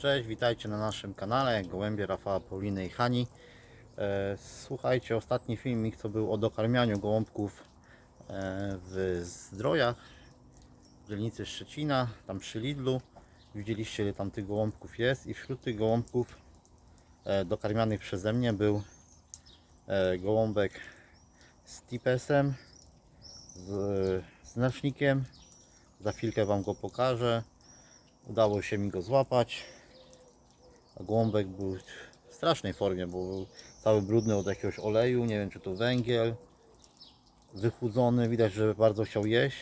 Cześć, witajcie na naszym kanale Gołębie Rafała, Pauliny i Hani. E, Słuchajcie, ostatni filmik to był o dokarmianiu gołąbków e, w Zdrojach, w dzielnicy Szczecina, tam przy Lidlu. Widzieliście ile tam tych gołąbków jest i wśród tych gołąbków e, dokarmianych przeze mnie był gołąbek z tipesem, z znacznikiem. Za chwilkę Wam go pokażę. Udało się mi go złapać. A był w strasznej formie, bo był cały brudny od jakiegoś oleju, nie wiem czy to węgiel. Wychudzony, widać, że bardzo chciał jeść,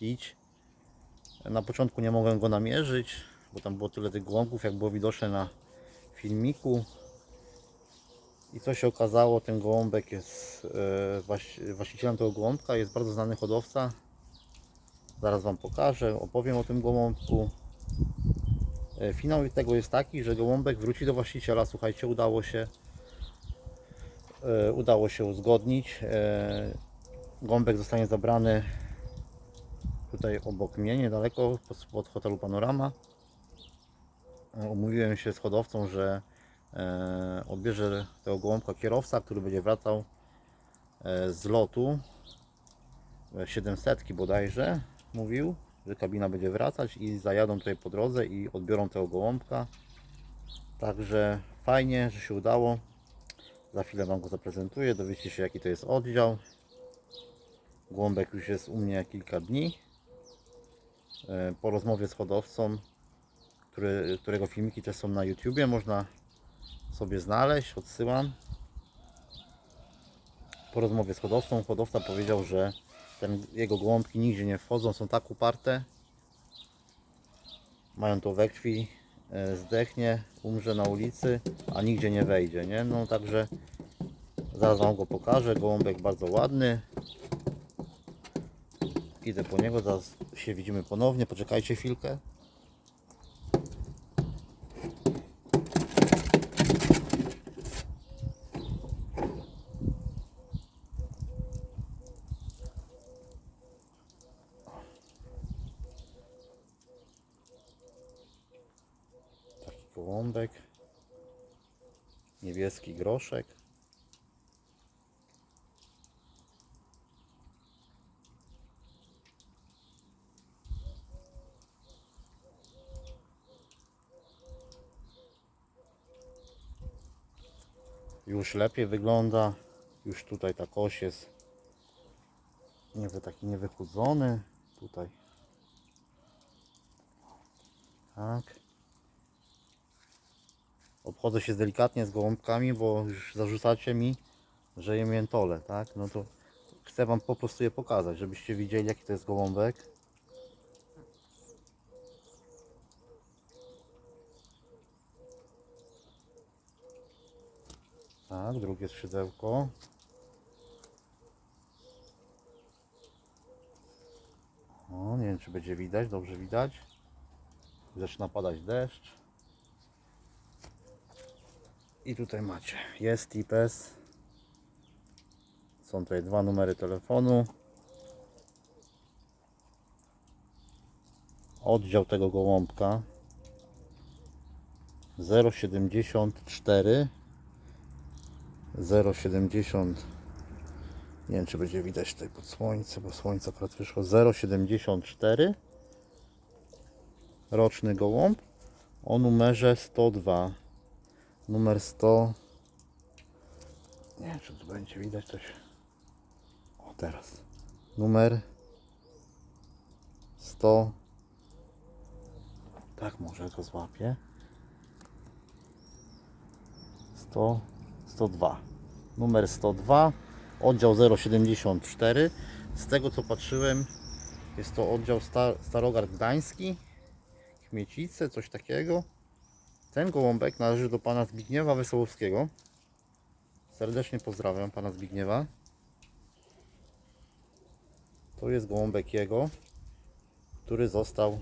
pić. Na początku nie mogłem go namierzyć, bo tam było tyle tych gołąbków, jak było widoczne na filmiku. I co się okazało, ten gołąbek jest właś- właścicielem tego gołąbka, jest bardzo znany hodowca. Zaraz Wam pokażę, opowiem o tym gołąbku. E, Finał tego jest taki, że gołąbek wróci do właściciela. Słuchajcie, udało się e, udało się uzgodnić. E, Gołąbek zostanie zabrany tutaj obok mnie, niedaleko pod- pod hotelu Panorama. Umówiłem się z hodowcą, że odbierze tego gołąbka kierowca, który będzie wracał z lotu 700 bodajże mówił, że kabina będzie wracać i zajadą tutaj po drodze i odbiorą tego gołąbka. Także fajnie, że się udało. Za chwilę Wam go zaprezentuję, dowiecie się jaki to jest oddział. Gołąbek już jest u mnie kilka dni. E, Po rozmowie z hodowcą, który, którego filmiki też są na YouTubie, można sobie znaleźć, odsyłam. Po rozmowie z hodowcą, hodowca powiedział, że jego gołąbki nigdzie nie wchodzą, są tak uparte. Mają to we krwi, e, zdechnie, umrze na ulicy, a nigdzie nie wejdzie, nie? No także zaraz Wam go pokażę. Gołąbek bardzo ładny. Idę po niego, zaraz się widzimy ponownie. Poczekajcie chwilkę. Taki gołąbek. Groszek. Już lepiej wygląda. Już tutaj ta kość jest nie wy- taki niewychudzony. Tutaj. Tak. Obchodzę się delikatnie z gołąbkami, bo już zarzucacie mi, że je miętole, tak? No to chcę Wam po prostu je pokazać, żebyście widzieli jaki to jest gołąbek. Tak, drugie skrzydełko. O, nie wiem czy będzie widać, dobrze widać. Zaczyna padać deszcz. I tutaj macie, jest IPS. Są tutaj dwa numery telefonu. Oddział tego gołąbka. 074 070 nie wiem czy będzie widać tutaj pod słońce, bo słońce akurat wyszło. 074 roczny gołąb. O numerze 102 numer 100 nie wiem czy tu będzie widać coś. O teraz. Numer 100 tak może go złapię. 100 102 numer 102 oddział 074 z tego co patrzyłem jest to oddział Star Starogard Gdański. Śmiecice, coś takiego ten gołąbek należy do pana Zbigniewa Wesołowskiego. Serdecznie pozdrawiam pana Zbigniewa. To jest gołąbek jego, który został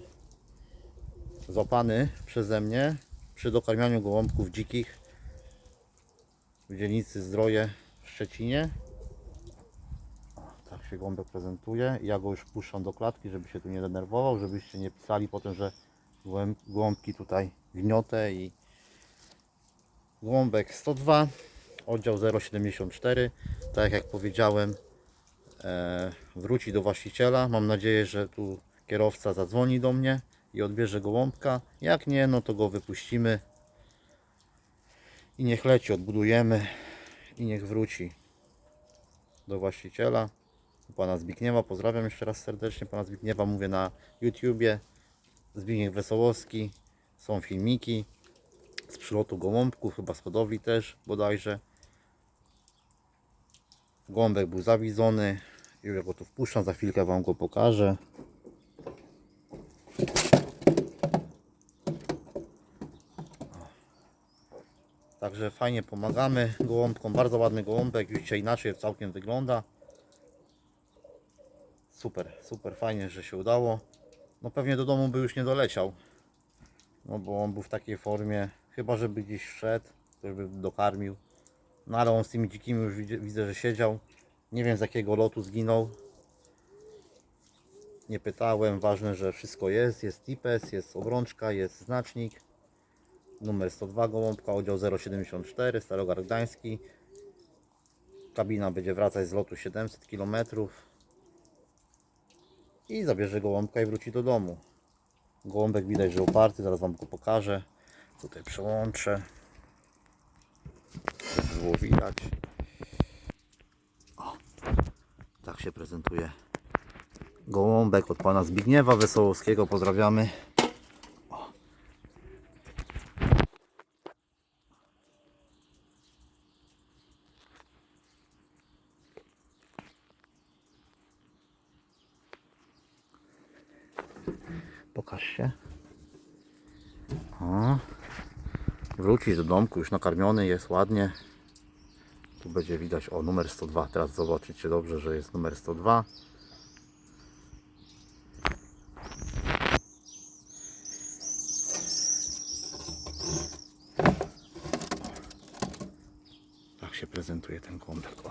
złapany przeze mnie przy dokarmianiu gołąbków dzikich w dzielnicy Zdroje w Szczecinie. Tak się gołąbek prezentuje. Ja go już puszczam do klatki, żeby się tu nie denerwował, żebyście nie pisali potem, że Gołęb, gołąbki tutaj gniote i gołąbek 102, oddział 074. Tak jak powiedziałem, e, wróci do właściciela. Mam nadzieję, że tu kierowca zadzwoni do mnie i odbierze gołąbka. Jak nie, no to go wypuścimy i niech leci, odbudujemy i niech wróci do właściciela. Pana Zbigniewa, pozdrawiam jeszcze raz serdecznie Pana Zbigniewa, mówię na YouTubie. Zbigniew Wesołowski, są filmiki z przylotu gołąbków, chyba z hodowli też bodajże. Gołąbek był zawidzony, już ja go tu wpuszczam, za chwilkę Wam go pokażę. Także fajnie pomagamy gołąbkom, bardzo ładny gołąbek, już dzisiaj inaczej całkiem wygląda. Super, super, fajnie, że się udało. No pewnie do domu by już nie doleciał. No bo on był w takiej formie, chyba żeby gdzieś wszedł, ktoś by dokarmił. No ale on z tymi dzikimi już widzę, że siedział. Nie wiem z jakiego lotu zginął. Nie pytałem, ważne, że wszystko jest. Jest tipes, jest obrączka, jest znacznik. Numer 102 gołąbka, oddział 074, Starogard Gdański. Kabina będzie wracać z lotu 700 km. I zabierze gołąbka i wróci do domu. Gołąbek widać, że oparty, zaraz Wam go pokażę. Tutaj przełączę. Żeby było widać. O, tak się prezentuje gołąbek od Pana Zbigniewa Wesołowskiego. Pozdrawiamy. Pokaż się. O. Wrócić do domku, już nakarmiony jest ładnie. Tu będzie widać o numer 102. Teraz zobaczycie dobrze, że jest numer 102. Tak się prezentuje ten kąpek. O.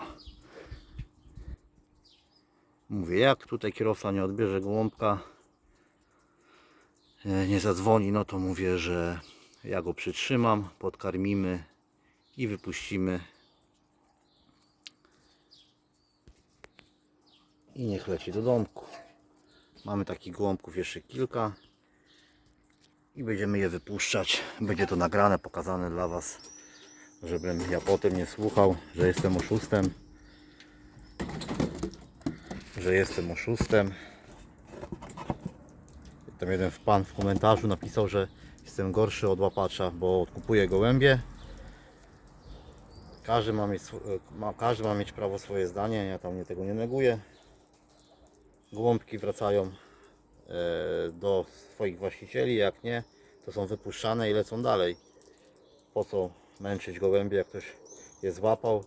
Mówię, jak tutaj kierowca nie odbierze gołąbka, nie zadzwoni, no to mówię, że ja go przytrzymam, podkarmimy i wypuścimy. I niech leci do domku. Mamy takich gołąbków jeszcze kilka i będziemy je wypuszczać. Będzie to nagrane, pokazane dla Was, żebym ja potem nie słuchał, że jestem oszustem. Że jestem oszustem. Tam jeden pan w komentarzu napisał, że jestem gorszy od łapacza, bo odkupuję gołębie. Każdy ma mieć, sw- ma, każdy ma mieć prawo swoje zdanie, ja tam nie tego nie neguję. Gołąbki wracają e, do swoich właścicieli, jak nie, to są wypuszczane i lecą dalej. Po co męczyć gołębie, jak ktoś je złapał?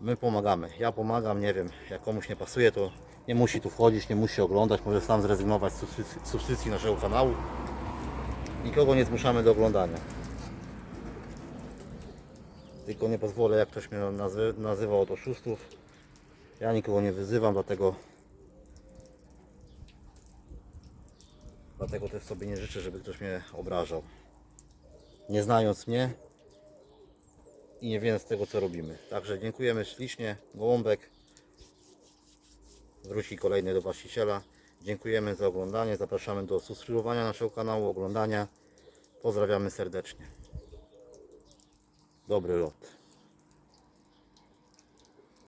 My pomagamy. Ja pomagam, nie wiem, jak komuś nie pasuje, to nie musi tu wchodzić, nie musi oglądać, może sam zrezygnować z subskrypcji, naszego kanału. Nikogo nie zmuszamy do oglądania. Tylko nie pozwolę, jak ktoś mnie nazy nazywał od oszustów. Ja nikogo nie wyzywam, dlatego dlatego też sobie nie życzę, żeby ktoś mnie obrażał. Nie znając mnie i nie wiedząc tego, co robimy. Także dziękujemy ślicznie. Gołąbek wróci kolejny do właściciela. Dziękujemy za oglądanie. Zapraszamy do subskrybowania naszego kanału, oglądania. Pozdrawiamy serdecznie. Dobry lot.